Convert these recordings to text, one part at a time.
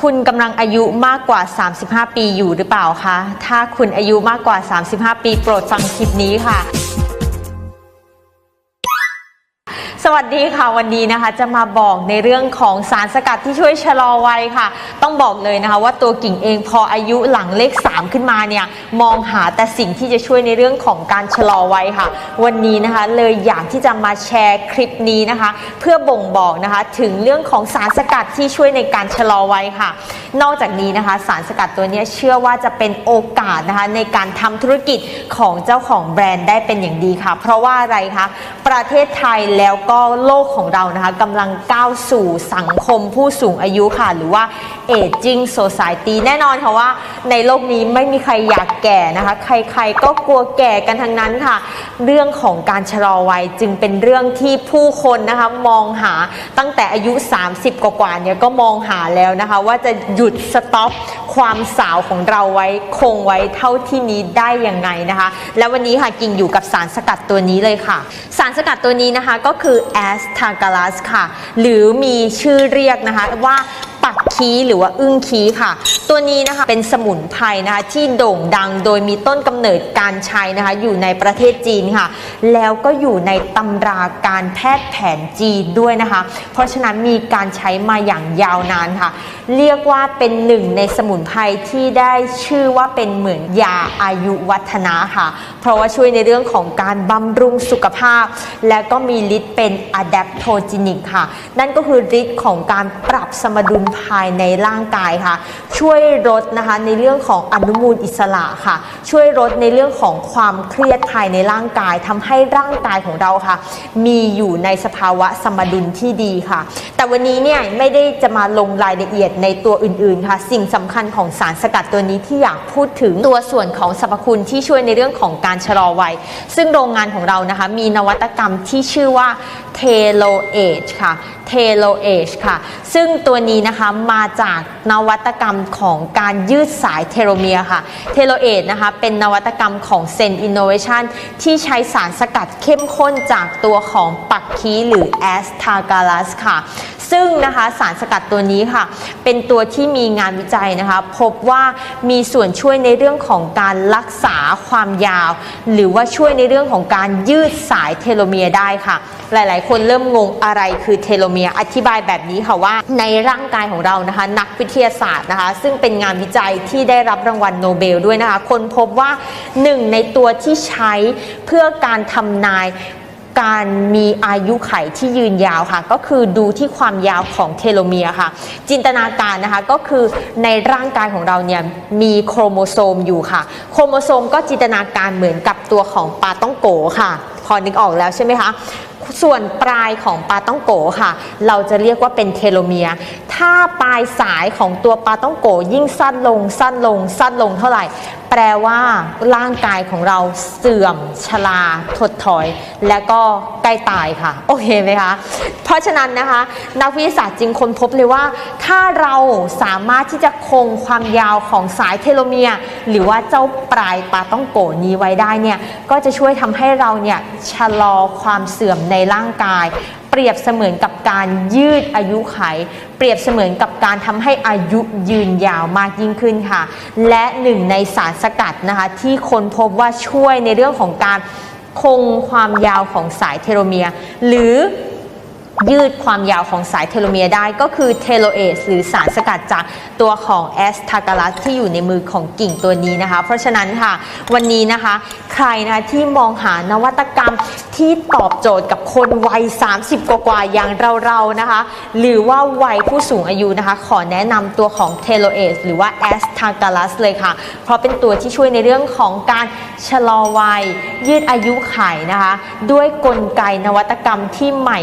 คุณกำลังอายุมากกว่า 35 ปีอยู่หรือเปล่าคะ ถ้าคุณอายุมากกว่า 35 ปีโปรดฟังคลิปนี้ค่ะ สวัสดีค่ะวันนี้นะคะจะมาบอกในเรื่องของสารสกัดที่ช่วยชะลอวัยค่ะ ต้องบอกเลยนะคะว่าตัวกิ่งเองพออายุหลังเลข 3 ขึ้นมาเนี่ยมองหาแต่สิ่งที่จะช่วยในเรื่องของการชะลอวัยค่ะ วันนี้นะคะเลยอยากที่จะมาแชร์คลิปนี้นะคะ เพื่อบ่งบอกนะคะถึงเรื่องของสารสกัดที่ช่วยในการชะลอวัยค่ะ นอกจากนี้นะคะสารสกัดตัวนี้เชื่อว่าจะเป็นโอกาสนะคะในการทำธุรกิจของเจ้าของแบรนด์ได้เป็นอย่างดีค่ะ เพราะว่าอะไรคะประเทศไทยแล้วก็โลกของเรานะคะกำลังก้าวสู่สังคมผู้สูงอายุค่ะ หรือว่า aging society แน่นอนค่ะว่าในโลกนี้ไม่มีใครอยากแก่นะคะ ใครๆก็กลัวแก่กันทั้งนั้นค่ะ เรื่องของการชะลอวัยจึงเป็นเรื่องที่ผู้คนนะคะมองหาตั้งแต่อายุ 30 กว่าๆเนี่ยก็มองหาแล้วนะคะ ว่าจะหยุดสต็อป ความสาวของเราไว้คงไว้เท่าที่นี้ได้ยังไงนะคะ และวันนี้ค่ะกิ่งอยู่กับสารสกัดตัวนี้เลยค่ะ สารสกัดตัวนี้นะคะก็คือแอสทากาลัสค่ะ หรือมีชื่อเรียกนะคะว่าปักคีหรือว่าอึ้งคีค่ะ ตัวนี้นะคะเป็นสมุนไพรนะคะที่โด่งดังโดยมีต้นกำเนิดการใช้นะคะอยู่ในประเทศจีนค่ะ แล้วก็อยู่ในตำราการแพทย์แผนจีนด้วยนะคะ เพราะฉะนั้นมีการใช้มาอย่างยาวนานค่ะ เรียกว่าเป็นหนึ่งในสมุนไพรที่ได้ชื่อว่าเป็นเหมือนยาอายุวัฒนะค่ะ เพราะว่าช่วยในเรื่องของการบำรุงสุขภาพ และก็มีฤทธิ์เป็น adaptogenic ค่ะ นั่นก็คือฤทธิ์ของการปรับสมดุลภายในร่างกายค่ะ ช่วยลดนะคะในเรื่องของอนุมูลอิสระค่ะ ช่วยลดในเรื่องของความเครียดภายในร่างกายทำให้ร่างกายของเราค่ะ มีอยู่ในสภาวะสมดุลที่ดีค่ะ แต่วันนี้เนี่ยไม่ได้จะมาลงรายละเอียดในตัวอื่นๆค่ะ สิ่งสำคัญของสารสกัดตัวนี้ที่อยากพูดถึงตัวส่วนของสรรพคุณที่ช่วยในเรื่องของการชะลอวัย ซึ่งโรงงานของเรานะคะ มีนวัตกรรมที่ชื่อว่า t e l o Age ค่ะ t e l o Age ค่ะ ซึ่งตัวนี้นะคะมาจากนวัตกรรมของการยืดสายเทโลเมียร์ค่ะ t e l o Age นะคะเป็นนวัตกรรมของ Zen Innovation ที่ใช้สารสกัดเข้มข้นจากตัวของปักคีหรือ Astragalus ค่ะ ซึ่งนะคะสารสกัดตัวนี้ค่ะ เป็นตัวที่มีงานวิจัยนะคะ พบว่ามีส่วนช่วยในเรื่องของการรักษาความยาว หรือว่าช่วยในเรื่องของการยืดสายเทโลเมียร์ได้ค่ะ หลาย ๆ คนเริ่มงงอะไรคือเทโลเมียร์อธิบายแบบนี้ค่ะว่า ในร่างกายของเรานะคะ นักวิทยาศาสตร์นะคะ ซึ่งเป็นงานวิจัยที่ได้รับรางวัลโนเบลด้วยนะคะ คนพบว่าหนึ่งในตัวที่ใช้เพื่อการทำนาย การมีอายุไขที่ยืนยาวค่ะ ก็คือดูที่ความยาวของเทโลเมียร์ค่ะ จินตนาการนะคะก็คือในร่างกายของเราเนี่ยมีโครโมโซมอยู่ค่ะ โครโมโซมก็จินตนาการเหมือนกับตัวของปลาต้องโกค่ะ พอนึกออกแล้วใช่ไหมคะส่วนปลายของปลาต้องโกค่ะ เราจะเรียกว่าเป็นเทโลเมียร์ถ้าปลายสายของตัวปลาต้องโกยิ่งสั้นลงสั้นลงสั้นลงเท่าไหร่แปลว่าร่างกายของเราเสื่อมชราถดถอย และก็ใกล้ตายค่ะ โอเคไหมคะ เพราะฉะนั้นนะคะ นักวิทยาศาสตร์จึงค้นพบเลยว่า ถ้าเราสามารถที่จะคงความยาวของสายเทโลเมียร์หรือว่าเจ้าปลายปลาต้องโกนี้ไว้ได้เนี่ยก็จะช่วยทำให้เราเนี่ยชะลอความเสื่อมในร่างกาย เปรียบเสมือนกับการยืดอายุไข เปรียบเสมือนกับการทำให้อายุยืนยาวมากยิ่งขึ้นค่ะ และหนึ่งในสารสกัดนะคะที่คนพบว่าช่วยในเรื่องของการคงความยาวของสายเทโลเมีย หรือยืดความยาวของสายเทโลเมียได้ก็คือเทโลเอสหรือสารสกัดจากตัวของแอสทากาลัสที่อยู่ในมือของกิ่งตัวนี้นะคะ เพราะฉะนั้นค่ะ วันนี้นะคะ ใครนะคะที่มองหานวัตกรรมที่ตอบโจทย์กับคนวัย 30 กว่าๆอย่างเราๆนะคะ หรือว่าวัยผู้สูงอายุนะคะ ขอแนะนำตัวของเทโลเอสหรือว่าแอสทากาลัสเลยค่ะ เพราะเป็นตัวที่ช่วยในเรื่องของการชะลอวัย ยืดอายุไขนะคะ ด้วยกลไกนวัตกรรมที่ใหม่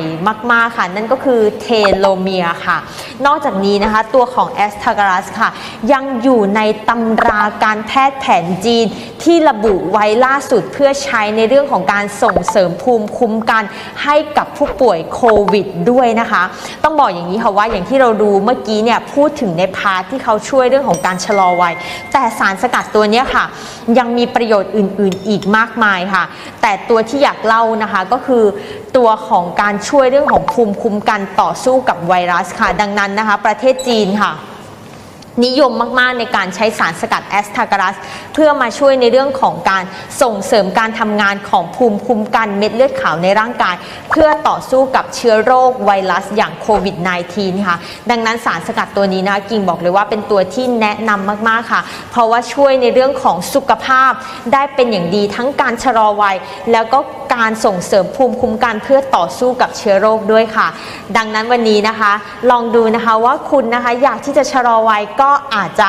มาก ๆ ค่ะ นั่นก็คือเทโลเมียค่ะ นอกจากนี้นะคะ ตัวของแอสทากาลัสค่ะ ยังอยู่ในตำราการแพทย์แผนจีนที่ระบุไว้ล่าสุดเพื่อใช้ในเรื่องของการส่งเสริมภูมิคุ้มกันให้กับผู้ป่วยโควิดด้วยนะคะ ต้องบอกอย่างนี้ค่ะว่าอย่างที่เราดูเมื่อกี้เนี่ยพูดถึงในพาร์ทที่เขาช่วยเรื่องของการชะลอวัย แต่สารสกัดตัวนี้ค่ะ ยังมีประโยชน์อื่น ๆ อีกมากมายค่ะ แต่ตัวที่อยากเล่านะคะก็คือตัวของการช่วยเรื่องของภูมิคุ้มกันต่อสู้กับไวรัสค่ะ ดังนั้นนะคะ ประเทศจีนค่ะ นิยมมากๆในการใช้สารสกัดแอสทาการัส เพื่อมาช่วยในเรื่องของการส่งเสริมการทำงานของภูมิคุ้มกันเม็ดเลือดขาวในร่างกาย เพื่อต่อสู้กับเชื้อโรคไวรัสอย่างโควิด -19 ค่ะ ดังนั้นสารสกัดตัวนี้นะคะกิ่งบอกเลยว่าเป็นตัวที่แนะนำมากๆค่ะ เพราะว่าช่วยในเรื่องของสุขภาพได้เป็นอย่างดีทั้งการชะลอวัย แล้วก็การส่งเสริมภูมิคุ้มกันเพื่อต่อสู้กับเชื้อโรคด้วยค่ะ ดังนั้นวันนี้นะคะ ลองดูนะคะว่าคุณนะคะอยากที่จะชะลอวัยก็อาจจะ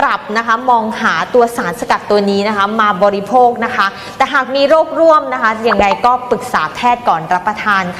ปรับนะคะมองหาตัวสารสกัดตัวนี้นะคะมาบริโภคนะคะ แต่หากมีโรคร่วมนะคะอย่างไรก็ปรึกษาแพทย์ก่อนรับประทานค่ะ